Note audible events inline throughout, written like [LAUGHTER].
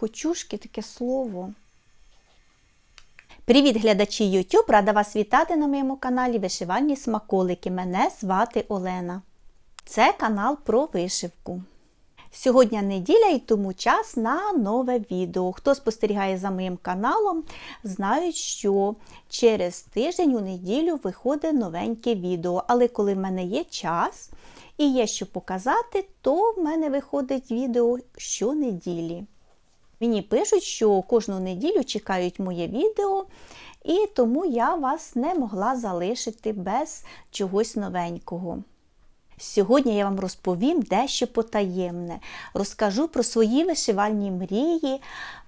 хочушки таке слово. Привіт, глядачі YouTube! Рада вас вітати на моєму каналі Вишивальні смаколики. Мене звати Олена. Це канал про вишивку. Сьогодні неділя і тому час на нове відео. Хто спостерігає за моїм каналом, знають, що через тиждень у неділю виходить новеньке відео. Але коли в мене є час і є що показати, то в мене виходить відео щонеділі. Мені пишуть, що кожну неділю чекають моє відео, і тому я вас не могла залишити без чогось новенького. Сьогодні я вам розповім дещо потаємне. Розкажу про свої вишивальні мрії,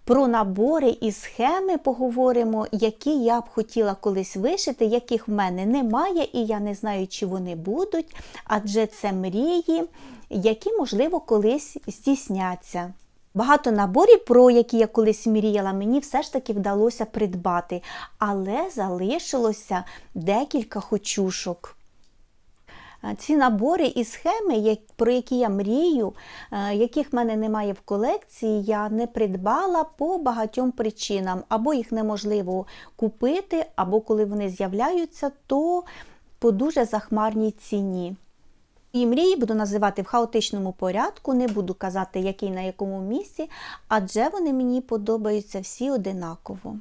про набори і схеми поговоримо, які я б хотіла колись вишити, яких в мене немає, і я не знаю, чи вони будуть, адже це мрії, які, можливо, колись здійсняться. Багато наборів, про які я колись мріяла, мені все ж таки вдалося придбати, але залишилося декілька хочушок. Ці набори і схеми, про які я мрію, яких в мене немає в колекції, я не придбала по багатьом причинам. Або їх неможливо купити, або коли вони з'являються, то по дуже захмарній ціні. І мрії буду називати в хаотичному порядку, не буду казати, який на якому місці, адже вони мені подобаються всі одинаково.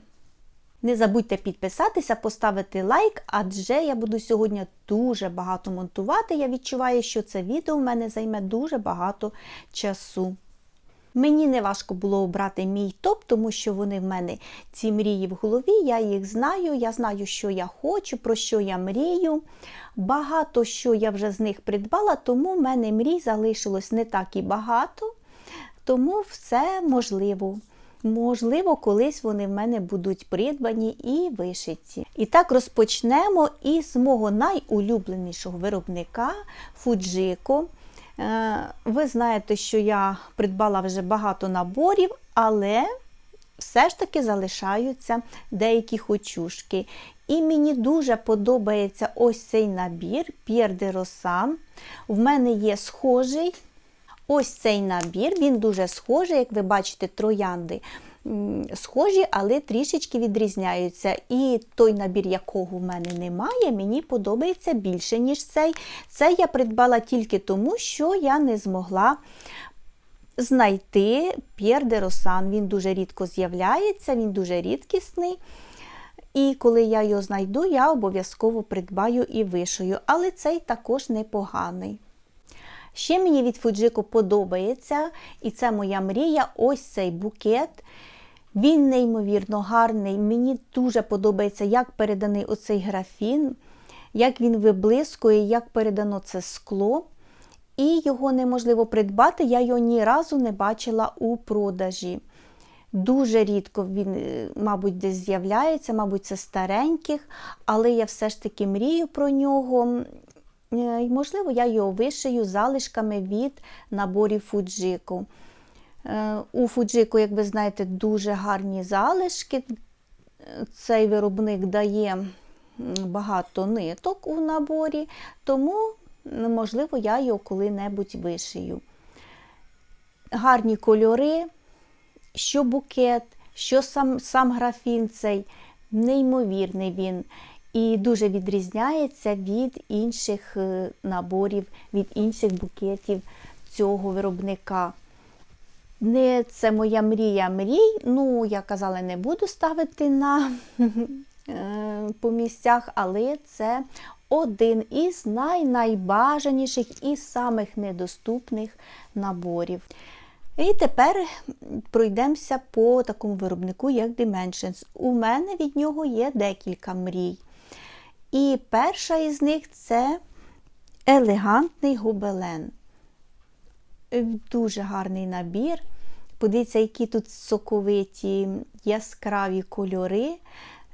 Не забудьте підписатися, поставити лайк, адже я буду сьогодні дуже багато монтувати. Я відчуваю, що це відео в мене займе дуже багато часу. Мені не важко було обрати мій топ, тому що вони в мене ці мрії в голові, я їх знаю, я знаю, що я хочу, про що я мрію. Багато що я вже з них придбала, тому в мене мрій залишилось не так і багато, тому все можливо. Можливо, колись вони в мене будуть придбані і вишиті. І так розпочнемо із мого найулюбленішого виробника Fujiko. Ви знаєте, що я придбала вже багато наборів, але все ж таки залишаються деякі хочушки. І мені дуже подобається ось цей набір П'єр де Росан. В мене є схожий ось цей набір, він дуже схожий, як ви бачите, троянди. Схожі, але трішечки відрізняються. І той набір, якого в мене немає, мені подобається більше, ніж цей. Це я придбала тільки тому, що я не змогла знайти П'єр де Росан. Він дуже рідко з'являється, він дуже рідкісний. І коли я його знайду, я обов'язково придбаю і вишию. Але цей також непоганий. Ще мені від Фуджико подобається, і це моя мрія ось цей букет. Він неймовірно гарний. Мені дуже подобається, як переданий оцей графін, як він виблискує, як передано це скло. І його неможливо придбати, я його ні разу не бачила у продажі. Дуже рідко він, е, мабуть, десь з'являється, мабуть, це стареньких, але я все ж таки мрію про нього. Е, можливо, я його вишию залишками від наборів Фуджику. Е, у Фуджику, як ви знаєте, дуже гарні залишки. Цей виробник дає багато ниток у наборі, тому, можливо, я його коли-небудь вишию. Гарні кольори, що букет, що сам сам графін цей, неймовірний він. І дуже відрізняється від інших е, наборів, від інших букетів цього виробника. Не це моя мрія мрій. Ну, я казала, не буду ставити на [LAUGHS] е, по місцях, але це один із найбажаніших і самих недоступних наборів. І тепер пройдемося по такому виробнику, як Dimensions. У мене від нього є декілька мрій. І перша із них це елегантний гобелен. Дуже гарний набір. Подивіться, які тут соковиті яскраві кольори.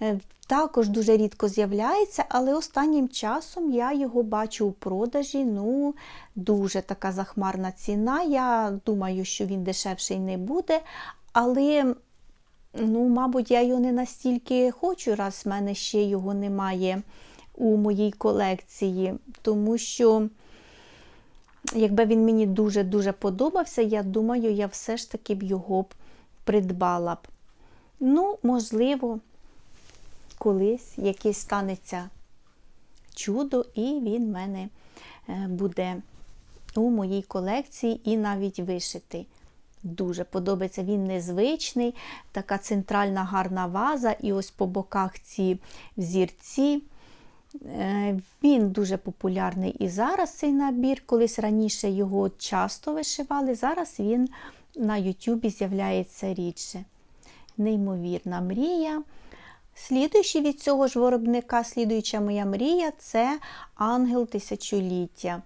Е, також дуже рідко з'являється, але останнім часом я його бачу у продажі. Ну, дуже така захмарна ціна. Я думаю, що він дешевший не буде. Але, ну, мабуть, я його не настільки хочу, раз в мене ще його немає у моїй колекції. Тому що. Якби він мені дуже-дуже подобався, я думаю, я все ж таки б його б придбала б. Ну, можливо, колись якесь станеться чудо, і він в мене е, буде у моїй колекції і навіть вишитий. Дуже подобається. Він незвичний, така центральна гарна ваза, і ось по боках ці взірці. Е, Він дуже популярний і зараз цей набір. Колись раніше його часто вишивали, зараз він на Ютубі з'являється рідше. Неймовірна мрія. Слідуючий від цього ж виробника, слідуюча моя мрія це ангел тисячоліття.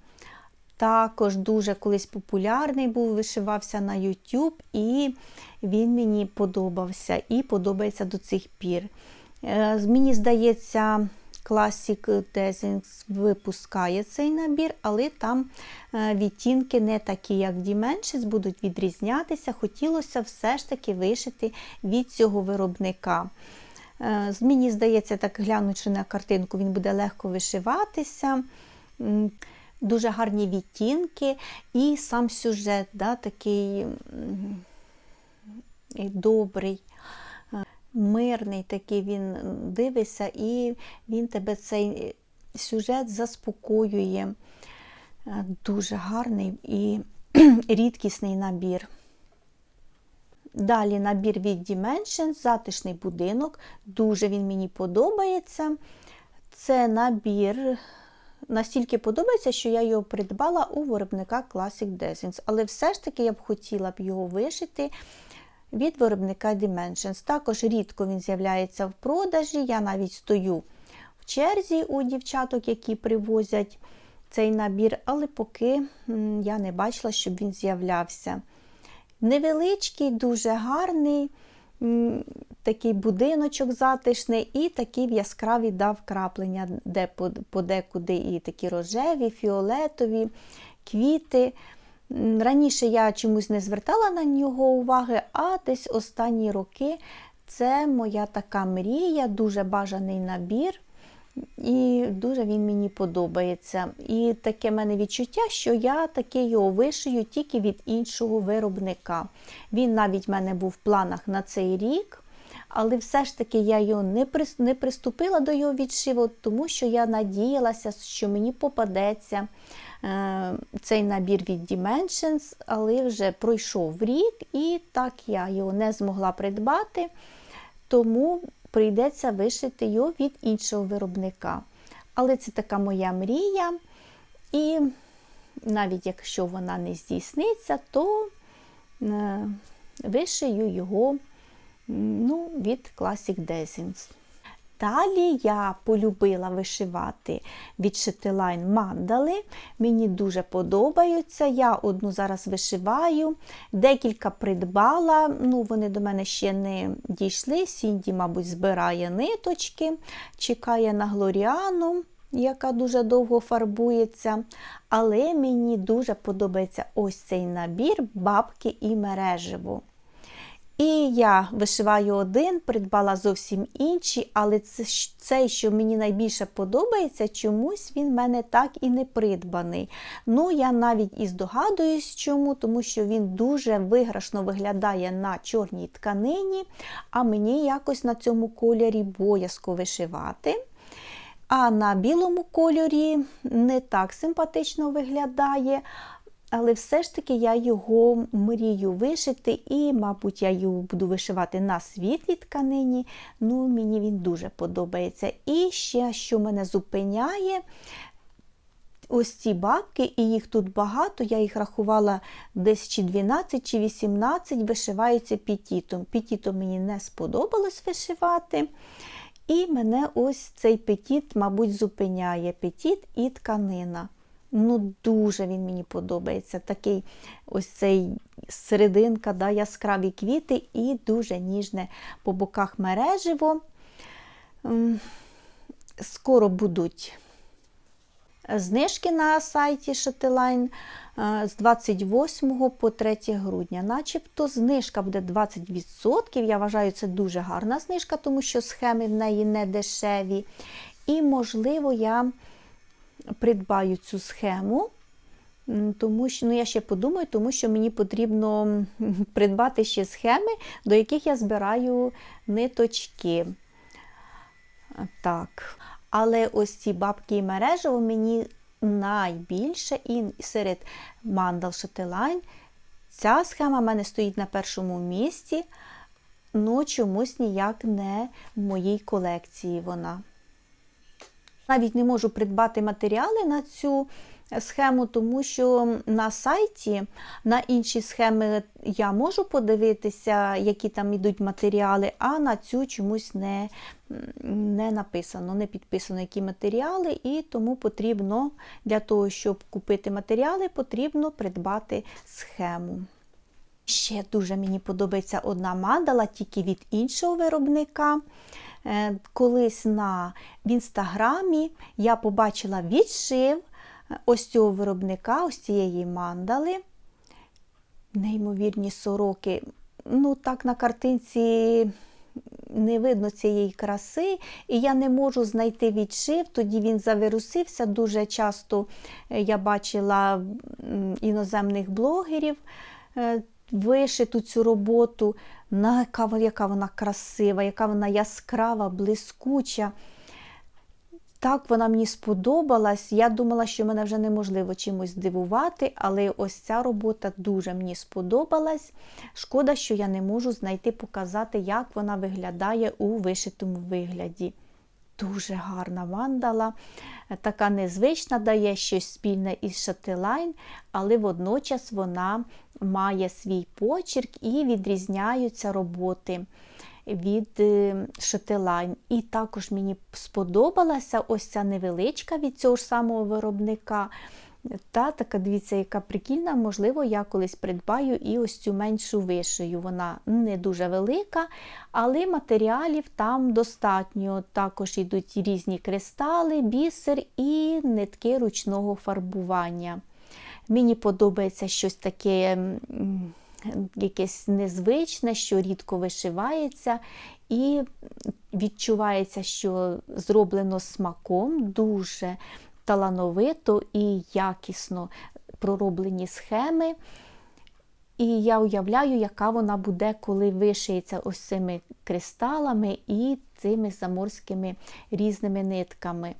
Також дуже колись популярний був, вишивався на YouTube, і він мені подобався і подобається до цих пір. Е, Мені здається, Classic Designs випускає цей набір, але там е, відтінки не такі, як Dimensions, будуть відрізнятися. Хотілося все ж таки вишити від цього виробника. Е, Мені здається, так глянучи на картинку, він буде легко вишиватися. Дуже гарні відтінки, і сам сюжет да, такий добрий, мирний, такий він дивиться, і він тебе цей сюжет заспокоює. Е, Дуже гарний і [CLEARS THROAT] рідкісний набір. Далі набір від Dimensions, затишний будинок. Дуже він мені подобається. Це набір настільки подобається, що я його придбала у виробника Classic Designs. Але все ж таки я б хотіла б його вишити від виробника Dimensions. Також рідко він з'являється в продажі. Я навіть стою в черзі у дівчаток, які привозять цей набір, але поки я не бачила, щоб він з'являвся. Невеличкий, дуже гарний, такий будиночок затишний, і такі в яскраві дав краплення, де подекуди і такі рожеві, фіолетові квіти. Раніше я чомусь не звертала на нього уваги, а десь останні роки це моя така мрія, дуже бажаний набір. І дуже він мені подобається. І таке в мене відчуття, що я таке його вишию тільки від іншого виробника. Він навіть в мене був в планах на цей рік, але все ж таки я його не не приступила до його відшиву, тому що я надіялася, що мені попадеться цей набір від Dimensions, але вже пройшов рік, і так я його не змогла придбати. Тому прийдеться вишити його від іншого виробника. Але це така моя мрія. І навіть якщо вона не здійсниться, то е, вишию його ну, від Classic Designs. Далі я полюбила вишивати від Shitline мандали. Мені дуже подобаються. Я одну зараз вишиваю, декілька придбала. Ну, Вони до мене ще не дійшли. Сінді, мабуть, збирає ниточки, чекає на Глоріану, яка дуже довго фарбується. Але мені дуже подобається ось цей набір бабки і мереживо. І я вишиваю один, придбала зовсім інші, але це, цей, що мені найбільше подобається, чомусь він в мене так і не придбаний. Ну, я навіть і здогадуюсь, чому, тому що він дуже виграшно виглядає на чорній тканині, а мені якось на цьому кольорі боязко вишивати. А на білому кольорі не так симпатично виглядає. Але все ж таки я його мрію вишити, і, мабуть, я його буду вишивати на світлій тканині. Ну, мені він дуже подобається. І ще, що мене зупиняє, ось ці бабки, і їх тут багато, я їх рахувала десь чи 12, чи 18, вишиваються петітом. Петітом мені не сподобалось вишивати. І мене ось цей петіт, мабуть, зупиняє. Петіт і тканина. Ну, дуже він мені подобається. Такий ось цей серединка, да, яскраві квіти і дуже ніжне по боках мереживо. Скоро будуть знижки на сайті Shutterline е, з 28 по 3 грудня. Начебто знижка буде 20%. Я вважаю, це дуже гарна знижка, тому що схеми в неї не дешеві. І, можливо, я придбаю цю схему Тому що ну я ще подумаю, тому що мені потрібно [LAUGHS] придбати ще схеми, до яких я збираю ниточки. Так. Але ось ці бабки і мережево мені найбільше і серед мандал Шателайн. Ця схема в мене стоїть на першому місці, ну чомусь ніяк не в моїй колекції вона. Навіть не можу придбати матеріали на цю схему, тому що на сайті на інші схеми я можу подивитися, які там йдуть матеріали, а на цю чомусь не, не написано, не підписано, які матеріали, і тому потрібно для того, щоб купити матеріали, потрібно придбати схему. Ще дуже мені подобається одна мандала, тільки від іншого виробника. Е, Колись на в інстаграмі я побачила відшив ось цього виробника, ось цієї мандали. Неймовірні сороки. Ну, так на картинці не видно цієї краси, і я не можу знайти відшив, тоді він завирусився. Дуже часто е, я бачила іноземних блогерів е, вишиту цю роботу, яка, вона- красива, яка вона яскрава, блискуча. Так вона мені сподобалась. Я думала, що мене вже неможливо чимось здивувати, але ось ця робота дуже мені сподобалась. Шкода, що я не можу знайти, показати, як вона виглядає у вишитому вигляді. Дуже гарна вандала, така незвична, дає щось спільне із шатилайн, але водночас вона має свій почерк і відрізняються роботи від шатилайн. І також мені сподобалася ось ця невеличка від цього ж самого виробника. Та така, дивіться, яка прикільна, можливо, я колись придбаю і ось цю меншу вишию. Вона не дуже велика, але матеріалів там достатньо. Також йдуть різні кристали, бісер і нитки ручного фарбування. Мені подобається щось таке якесь незвичне, що рідко вишивається, і відчувається, що зроблено смаком, дуже талановито і якісно пророблені схеми. І я уявляю, яка вона буде, коли вишиється ось цими кристалами і цими заморськими різними нитками.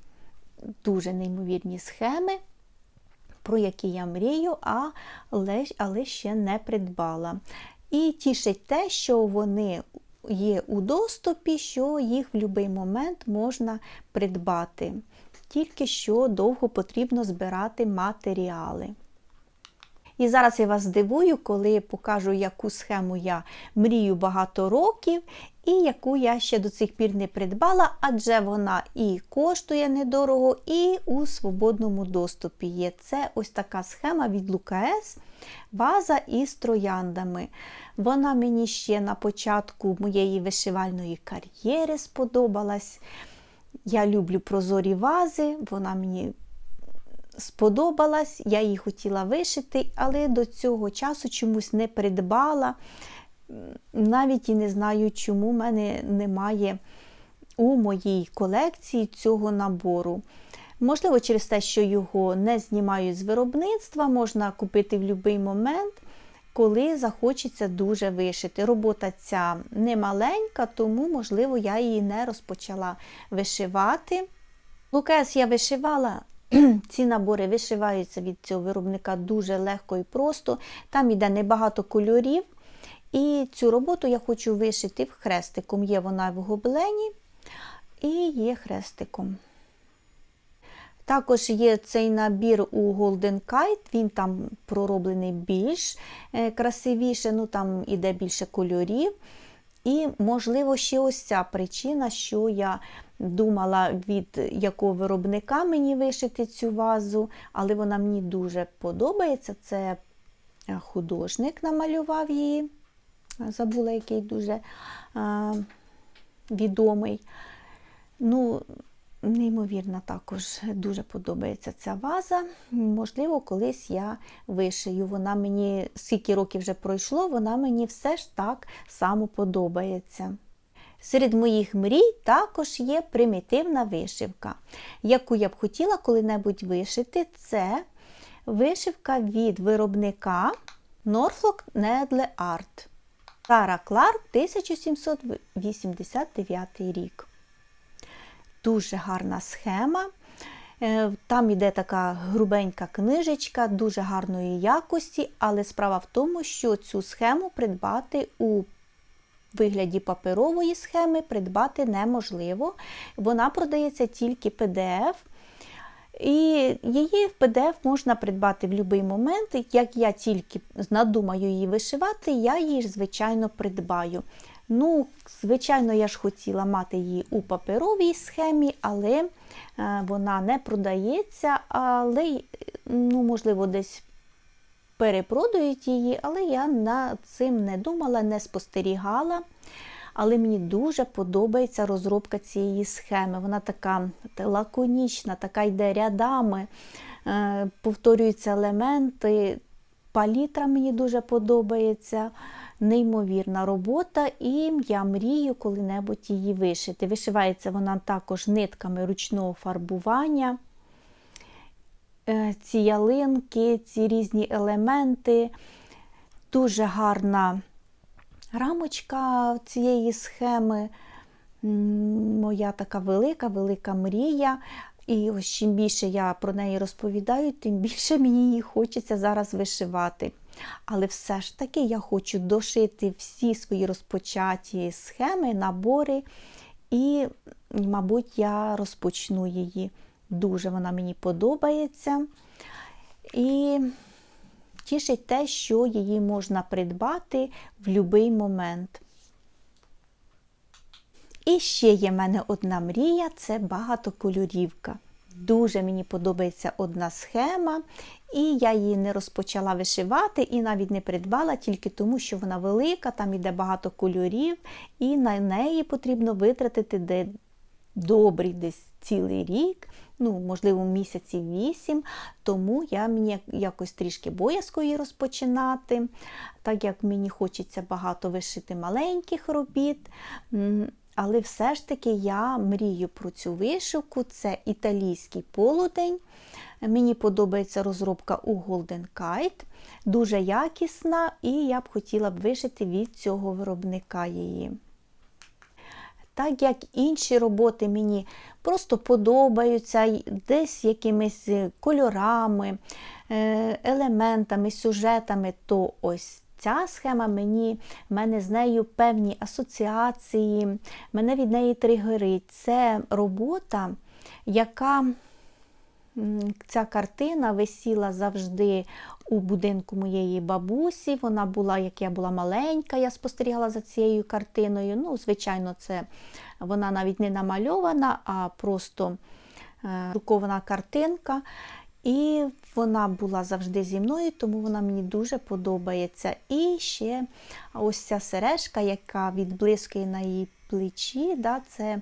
Дуже неймовірні схеми, про які я мрію, але, але ще не придбала. І тішить те, що вони є у доступі, що їх в будь-який момент можна придбати. Тільки що довго потрібно збирати матеріали. І зараз я вас здивую, коли покажу, яку схему я мрію багато років, і яку я ще до цих пір не придбала, адже вона і коштує недорого, і у свободному доступі є. Це ось така схема від Лукаес, ваза із трояндами. Вона мені ще на початку моєї вишивальної кар'єри сподобалась. Я люблю прозорі вази, вона мені сподобалась, я її хотіла вишити, але до цього часу чомусь не придбала. Навіть і не знаю, чому в мене немає у моїй колекції цього набору. Можливо, через те, що його не знімають з виробництва, можна купити в будь-який момент, коли захочеться дуже вишити. Робота ця не маленька, тому, можливо, я її не розпочала вишивати. Лукес я вишивала. [CLEARS THROAT] Ці набори вишиваються від цього виробника дуже легко і просто. Там йде небагато кольорів. І цю роботу я хочу вишити в хрестиком. Є вона в гоблені і є хрестиком. Також є цей набір у Golden Kite, він там пророблений більш е, красивіше, ну там іде більше кольорів. І, можливо, ще ось ця причина, що я думала, від якого виробника мені вишити цю вазу, але вона мені дуже подобається. Це художник намалював її. Забула, який дуже а, відомий. Ну, Неймовірно, також дуже подобається ця ваза. Можливо, колись я вишию. Вона мені, скільки років вже пройшло, вона мені все ж так само подобається. Серед моїх мрій також є примітивна вишивка, яку я б хотіла коли-небудь вишити. Це Вишивка від виробника Norfolk Needle Art. Сара Кларк 1789 рік. Дуже гарна схема. Е, Там йде така грубенька книжечка, дуже гарної якості, але справа в тому, що цю схему придбати у вигляді паперової схеми придбати неможливо. Вона продається тільки PDF. І її в PDF можна придбати в будь-який момент. Як я тільки надумаю її вишивати, я її, звичайно, придбаю. Ну, звичайно, я ж хотіла мати її у паперовій схемі, але е, вона не продається, але, ну, можливо, десь перепродають її, але я над цим не думала, не спостерігала. Але мені дуже подобається розробка цієї схеми. Вона така лаконічна, така йде рядами, е, повторюються елементи. Палітра мені дуже подобається, неймовірна робота, і я мрію коли-небудь її вишити. Вишивається вона також нитками ручного фарбування. Е, ці ялинки, ці різні елементи. Дуже гарна рамочка цієї схеми. Моя така велика, велика мрія. І ось чим більше я про неї розповідаю, тим більше мені її хочеться зараз вишивати. Але все ж таки я хочу дошити всі свої розпочаті схеми, набори, і, мабуть, я розпочну її. Дуже вона мені подобається. І тішить те, що її можна придбати в будь-який момент. І ще є в мене одна мрія це багатокольорівка. Дуже мені подобається одна схема, і я її не розпочала вишивати і навіть не придбала, тільки тому, що вона велика, там йде багато кольорів, і на неї потрібно витратити де добрий десь цілий рік, ну, можливо, місяців вісім, тому я мені якось трішки боязко її розпочинати, так як мені хочеться багато вишити маленьких робіт. Але все ж таки я мрію про цю вишивку, це італійський полудень. Мені подобається розробка у Golden Kite, дуже якісна, і я б хотіла б вишити від цього виробника її. Так як інші роботи мені просто подобаються, десь якимись кольорами, е, елементами, сюжетами, то ось ця схема мені, в мене з нею певні асоціації, мене від неї тригерить. Це робота, яка ця картина висіла завжди у будинку моєї бабусі. Вона була, як я була маленька, я спостерігала за цією картиною. Ну, звичайно, це вона навіть не намальована, а просто е, друкована картинка. І вона була завжди зі мною, тому вона мені дуже подобається. І ще ось ця сережка, яка відблискує на її плечі, да, це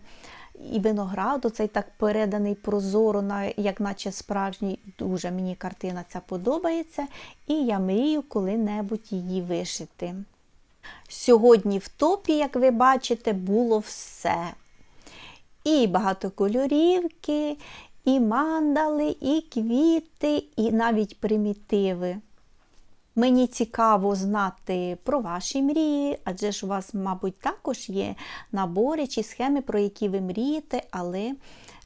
і виноград, оцей так переданий прозоро, як наче справжній. Дуже мені картина ця подобається, і я мрію коли-небудь її вишити. Сьогодні в топі, як ви бачите, було все. І багатокольорівки, і мандали, і квіти, і навіть примітиви. Мені цікаво знати про ваші мрії, адже ж у вас, мабуть, також є набори чи схеми, про які ви мрієте, але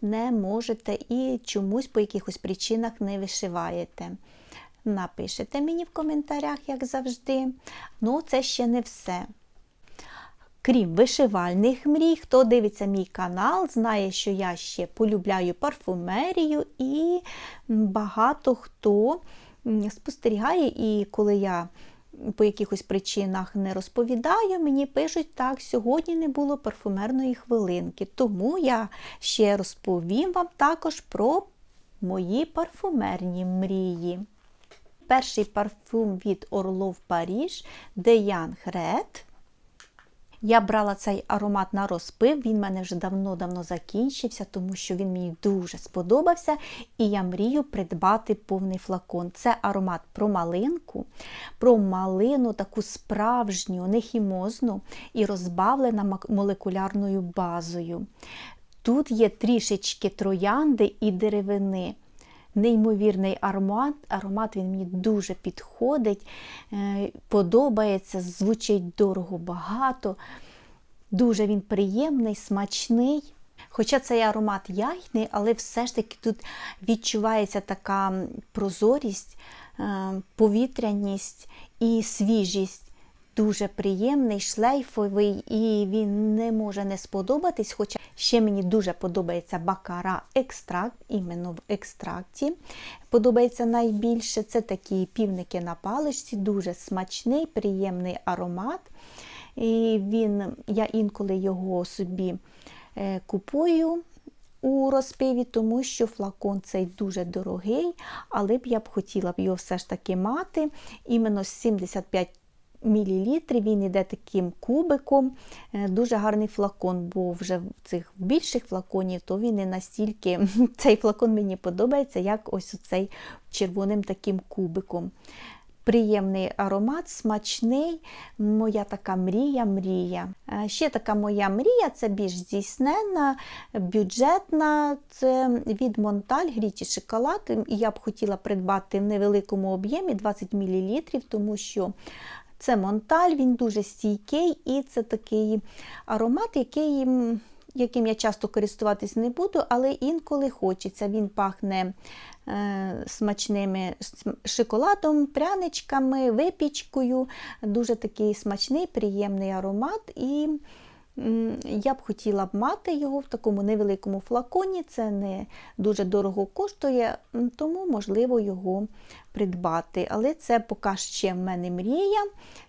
не можете і чомусь по якихось причинах не вишиваєте. Напишете мені в коментарях, як завжди. Ну, це ще не все. Крім вишивальних мрій, хто дивиться мій канал, знає, що я ще полюбляю парфумерію і багато хто спостерігає, і коли я по якихось причинах не розповідаю, мені пишуть, так, сьогодні не було парфумерної хвилинки. Тому я ще розповім вам також про мої парфумерні мрії. Перший парфум від Орлов Паріж Деян Red. Я брала цей аромат на розпив, він в мене вже давно-давно закінчився, тому що він мені дуже сподобався. І я мрію придбати повний флакон. Це аромат про малинку, про малину, таку справжню, нехімозну і розбавлена молекулярною базою. Тут є трішечки троянди і деревини. Неймовірний аромат. Аромат він мені дуже підходить, е, подобається, звучить дорого багато. Дуже він приємний, смачний. Хоча цей аромат ягідний, але все ж таки тут відчувається така прозорість, е, повітряність і свіжість. Дуже приємний, шлейфовий, і він не може не сподобатись. Хоча ще мені дуже подобається бакара екстракт, іменно в екстракті. Подобається найбільше. Це такі півники на паличці, дуже смачний, приємний аромат. І він, Я інколи його собі е, купую у розпиві, тому що флакон цей дуже дорогий, але б я б хотіла б його все ж таки мати. Іменно 75 мл, він йде таким кубиком. Е, Дуже гарний флакон, бо вже в цих більших флаконів, то він не настільки [LAUGHS] цей флакон мені подобається, як ось цей червоним таким кубиком. Приємний аромат, смачний, моя така мрія-мрія. Е, Ще така моя мрія це більш здійснена, бюджетна. Це від Монталь грічі шоколад. І я б хотіла придбати в невеликому об'ємі 20 мл, тому що це Монталь, він дуже стійкий і це такий аромат, який. Яким я часто користуватись не буду, але інколи хочеться. Він пахне е, смачними шоколадом, пряничками, випічкою. Дуже такий смачний, приємний аромат. І я б хотіла б мати його в такому невеликому флаконі. Це не дуже дорого коштує, тому можливо його придбати. Але це поки ще в мене мрія.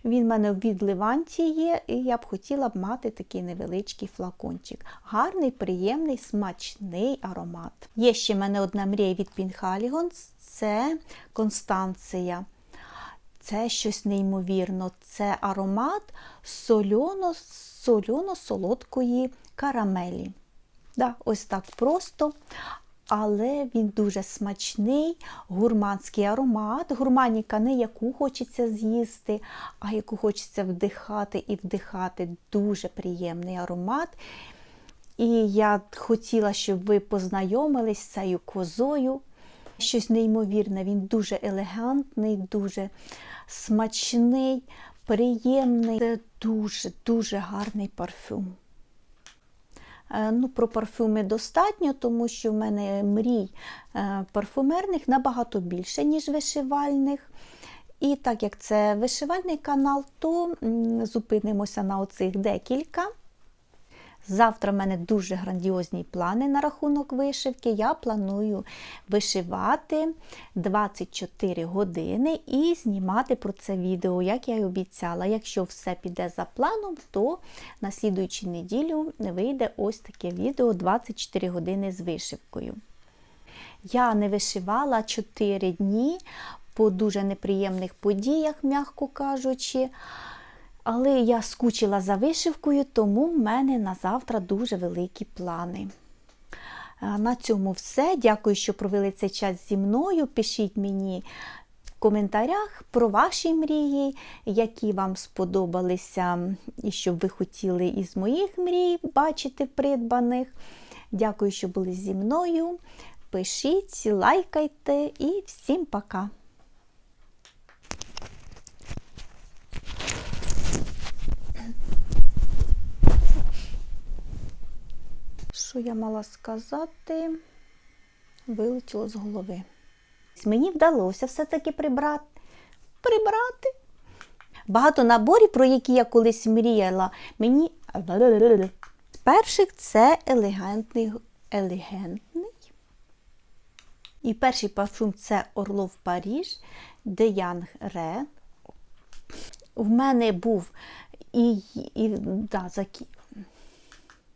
Він в мене від Леванті є, і я б хотіла б мати такий невеличкий флакончик. Гарний, приємний, смачний аромат. Є ще в мене одна мрія від Пінхалігонс це Констанція. Це щось неймовірно. Це аромат сольоно, сольоно-солодкої карамелі. Да, ось так просто. Але він дуже смачний, гурманський аромат. Гурманіка не яку хочеться з'їсти, а яку хочеться вдихати і вдихати. Дуже приємний аромат. І я хотіла, щоб ви познайомились з цією козою. Щось неймовірне, він дуже елегантний, дуже смачний, приємний. Це дуже-дуже гарний парфюм. Е, Ну, Про парфюми достатньо, тому що в мене мрій е, парфумерних набагато більше, ніж вишивальних. І так як це вишивальний канал, то зупинимося на оцих декілька. Завтра в мене дуже грандіозні плани на рахунок вишивки. Я планую вишивати 24 години і знімати про це відео, як я й обіцяла. Якщо все піде за планом, то на слідуючу неділю вийде ось таке відео 24 години з вишивкою. Я не вишивала 4 дні по дуже неприємних подіях, м'яко кажучи. Але я скучила за вишивкою, тому в мене на завтра дуже великі плани. На цьому все. Дякую, що провели цей час зі мною. Пишіть мені в коментарях про ваші мрії, які вам сподобалися, і що ви хотіли із моїх мрій бачити придбаних. Дякую, що були зі мною. Пишіть, лайкайте і всім пока! Що я мала сказати? Вилетіло з голови. Мені вдалося все-таки прибрати. Прибрати. Багато наборів, про які я колись мріяла. Мені. Перших це елегантний. елегантний. І перший парфюм це Орлов Паріж, де Янг Ре. В мене був і, і да, закі...